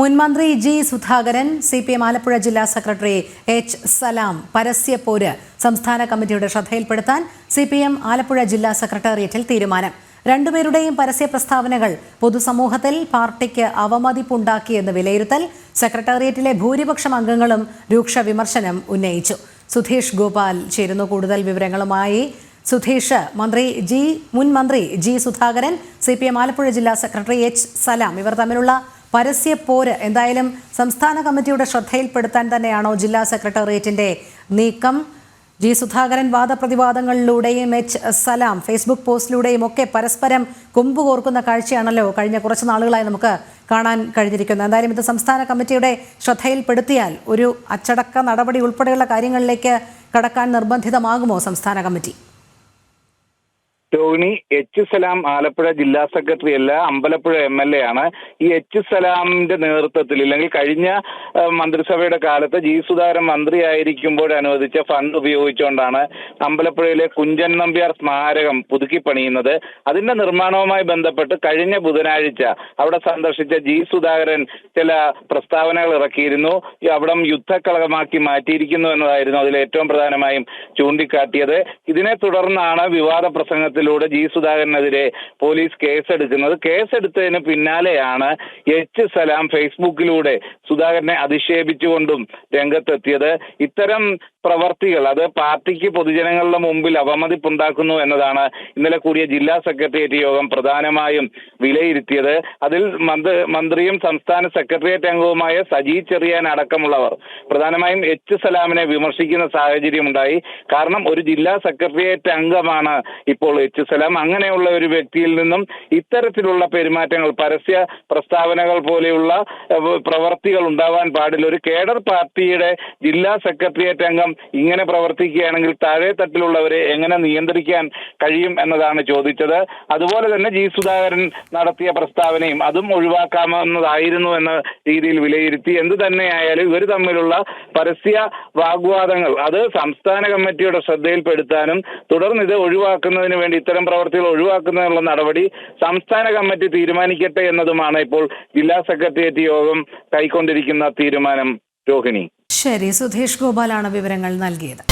മുൻമന്ത്രി G Sudhakaran C P M Alappuzha ജില്ലാ secretary H Salam പരസ്യപ്പോര് സംസ്ഥാന കമ്മിറ്റിയുടെ ശ്രദ്ധയിൽപ്പെടുത്താൻ സി പി എം ആലപ്പുഴ ജില്ലാ സെക്രട്ടേറിയറ്റിൽ തീരുമാനം. രണ്ടുപേരുടെയും പരസ്യ പ്രസ്താവനകൾ പൊതുസമൂഹത്തിൽ പാർട്ടിക്ക് അവമതിപ്പുണ്ടാക്കിയെന്ന് വിലയിരുത്തൽ സെക്രട്ടേറിയറ്റിലെ ഭൂരിപക്ഷം അംഗങ്ങളും രൂക്ഷ വിമർശനം ഉന്നയിച്ചു. സുധീഷ് ഗോപാൽ ചേരുന്നു കൂടുതൽ വിവരങ്ങളുമായി. സുധീഷ് മന്ത്രി ജി മുൻ മന്ത്രി G Sudhakaran C P M Alappuzha ജില്ലാ സെക്രട്ടറി എച്ച് സലാം ഇവർ തമ്മിലുള്ള പരസ്യ പോര് എന്തായാലും സംസ്ഥാന കമ്മിറ്റിയുടെ ശ്രദ്ധയിൽപ്പെടുത്താൻ തന്നെയാണോ ജില്ലാ സെക്രട്ടേറിയറ്റിന്റെ നീക്കം? ജി സുധാകരൻ വാദപ്രതിവാദങ്ങളിലൂടെയും എച്ച് സലാം ഫേസ്ബുക്ക് പോസ്റ്റിലൂടെയും ഒക്കെ പരസ്പരം കൊമ്പുകോർക്കുന്ന കാഴ്ചയാണല്ലോ കഴിഞ്ഞ കുറച്ച് നാളുകളായി നമുക്ക് കാണാൻ കഴിഞ്ഞിരിക്കുന്നത്. എന്തായാലും ഇത് സംസ്ഥാന കമ്മിറ്റിയുടെ ശ്രദ്ധയിൽപ്പെടുത്തിയാൽ ഒരു അച്ചടക്ക നടപടി ഉൾപ്പെടെയുള്ള കാര്യങ്ങളിലേക്ക് കടക്കാൻ നിർബന്ധിതമാകുമോ സംസ്ഥാന committee? Tony H Salam Alappuzha ജില്ലാ സെക്രട്ടറി അല്ല അമ്പലപ്പുഴ എം എൽ എ ആണ്. ഈ എച്ച് സലാമിന്റെ നേതൃത്വത്തിൽ അല്ലെങ്കിൽ കഴിഞ്ഞ മന്ത്രിസഭയുടെ കാലത്ത് ജി സുധാകരൻ മന്ത്രിയായിരിക്കുമ്പോൾ അനുവദിച്ച ഫണ്ട് ഉപയോഗിച്ചുകൊണ്ടാണ് അമ്പലപ്പുഴയിലെ കുഞ്ചൻ നമ്പ്യാർ സ്മാരകം പുതുക്കി പണിയുന്നത് അതിന്റെ നിർമ്മാണവുമായി ബന്ധപ്പെട്ട് കഴിഞ്ഞ ബുധനാഴ്ച അവിടെ സന്ദർശിച്ച ജി സുധാകരൻ ചില പ്രസ്താവനകൾ ഇറക്കിയിരുന്നു. അവിടം യുദ്ധക്കളമാക്കി മാറ്റിയിരിക്കുന്നു എന്നതായിരുന്നു അതിൽ ഏറ്റവും പ്രധാനമായും ചൂണ്ടിക്കാട്ടിയത്. ഇതിനെ തുടർന്നാണ് വിവാദ പ്രസംഗത്തിലൂടെ ജി സുധാകരനെതിരെ പോലീസ് കേസെടുക്കുന്നത്. കേസെടുത്തതിന് പിന്നാലെയാണ് എച്ച് സലാം ഫേസ്ബുക്കിലൂടെ സുധാകരനെ അധിക്ഷേപിച്ചുകൊണ്ടും രംഗത്തെത്തിയത്. ഇത്തരം പ്രവർത്തികൾ അത് പാർട്ടിക്ക് പൊതുജനങ്ങളുടെ മുമ്പിൽ അവമതിപ്പുണ്ടാക്കുന്നു എന്നതാണ് ഇന്നലെ കൂടിയ ജില്ലാ സെക്രട്ടേറിയറ്റ് യോഗം പ്രധാനമായും വിലയിരുത്തിയത്. അതിൽ മന്ത്രിയും സംസ്ഥാന സെക്രട്ടേറിയറ്റ് അംഗവുമായ സജി ചെറിയാൻ അടക്കമുള്ളവർ പ്രധാനമായും എച്ച് സലാമിനെ വിമർശിക്കുന്ന സാഹചര്യമുണ്ടായി. കാരണം ഒരു ജില്ലാ സെക്രട്ടേറിയറ്റ് അംഗമാണ് ഇപ്പോൾ എച്ച് സലാം അങ്ങനെയുള്ള ഒരു വ്യക്തിയിൽ നിന്നും ഇത്തരത്തിലുള്ള പെരുമാറ്റങ്ങൾ പരസ്യ പ്രസ്താവനകൾ പോലെയുള്ള പ്രവർത്തികൾ ഉണ്ടാവാൻ പാടില്ല. ഒരു കേഡർ പാർട്ടിയുടെ ജില്ലാ സെക്രട്ടേറിയറ്റ് അംഗം ഇങ്ങനെ പ്രവർത്തിക്കുകയാണെങ്കിൽ താഴെ തട്ടിലുള്ളവരെ എങ്ങനെ നിയന്ത്രിക്കാൻ കഴിയും എന്നതാണ് ചോദിച്ചത്. അതുപോലെ തന്നെ ജി സുധാകരൻ നടത്തിയ പ്രസ്താവനയും അതും ഒഴിവാക്കാമെന്നതായിരുന്നു എന്ന രീതിയിൽ വിലയിരുത്തി. എന്ത് തന്നെയായാലും ഇവർ തമ്മിലുള്ള പരസ്യ വാഗ്വാദങ്ങൾ അത് സംസ്ഥാന കമ്മിറ്റിയുടെ ശ്രദ്ധയിൽപ്പെടുത്താനും തുടർന്ന് ഇത് ഒഴിവാക്കുന്നതിന് വേണ്ടി ഇത്തരം പ്രവർത്തികൾ ഒഴിവാക്കുന്നതിനുള്ള നടപടി സംസ്ഥാന കമ്മിറ്റി തീരുമാനിക്കട്ടെ എന്നതുമാണ് ഇപ്പോൾ ജില്ലാ സെക്രട്ടേറിയറ്റ് യോഗം കൈക്കൊണ്ടിരിക്കുന്ന തീരുമാനം രോഹിണി. ശരി സുധീഷ് ഗോപാലാണ് വിവരങ്ങൾ നൽകിയത്.